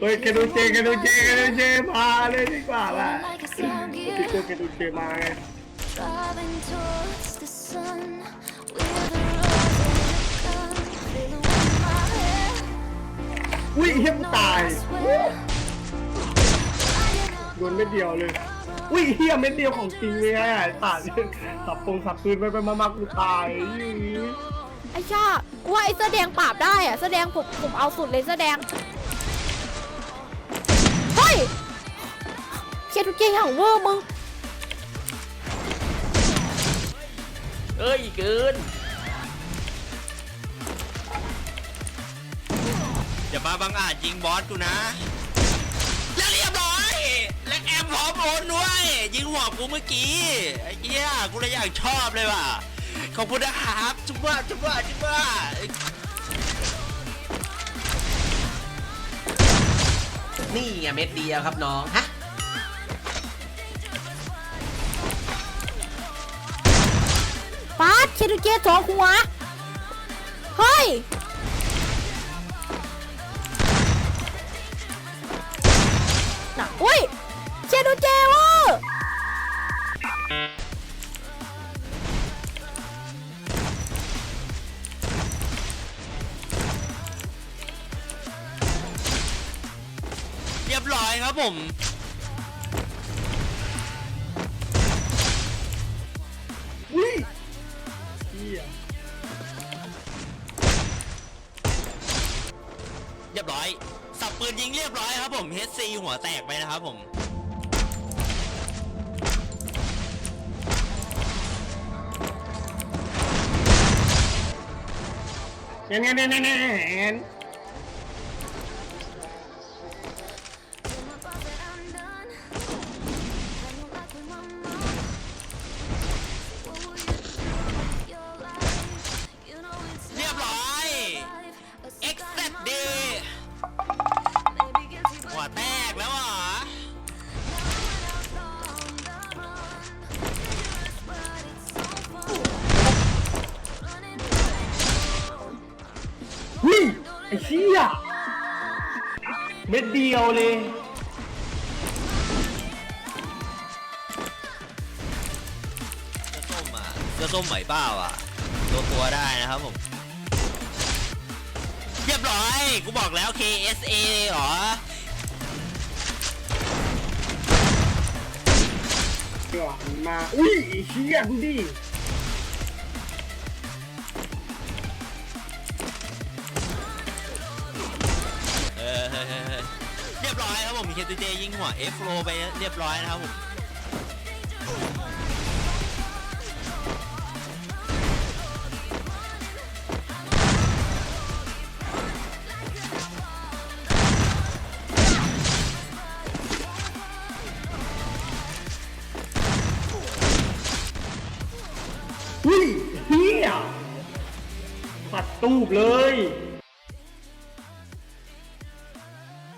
เฮ้ยแกดูเจแกดูเจแกดูเจมาเลยดีกว่าว่ะพี่โจแกดูเจมาไง Driving towards the sun with a rose and a gun, feeling with my head. อุ้ยเฮียม No, ตาย I swear. โดนเม็ดเดียวเลย อุ้ยเฮียเม็ดเดียวของจริงเลยไงไอ้ตัดสับปงสับปืนไปไปมามากูตายไอ้ชากูว่าไอ้เสื้อแดงปราบได้อะเสื้อแดงผมผมเอาสุดเลยเสื้อแดง เคทุกเกย์อย่างเวอร์มึงเอ้ยเกินอย่ามาบังอาจยิงบอสกูนะ แล้วเรียบร้อย และแอมพร้อมโอนด้วย ยิงหัวกูเมื่อกี้ไอ้เหี้ยกูเลยอยากชอบเลยว่ะขอบคุณนะครับจุ๊บว่าจุ๊บว่าจุ๊บว่านี่ไงเม็ดเดียวครับน้องฮะ ปาดเคทุกเจสองหัว เฮ้ย น่ะอุ้ยเคทุกเจวอร์เรียบร้อยครับผม เฮียเรียบร้อย สับปืนยิงเรียบร้อยครับผม HC หัวแตกไปนะครับผมแน่แน่แน่แน่ ไอ้เฮียเม็ดเดียวเลย เสื้อส้มอะเสื้อส้มไหวเปล่าอะตัวตัวได้นะครับผมเรียบร้อยกูบอกแล้ว KSA เหรอก่อนมา อุ้ยไอ้เฮียดูดิ ผมเคตูเจยิงหัว F โลไปเรียบร้อยนะครับผมอุ้ยเฮียปัดตูบเลย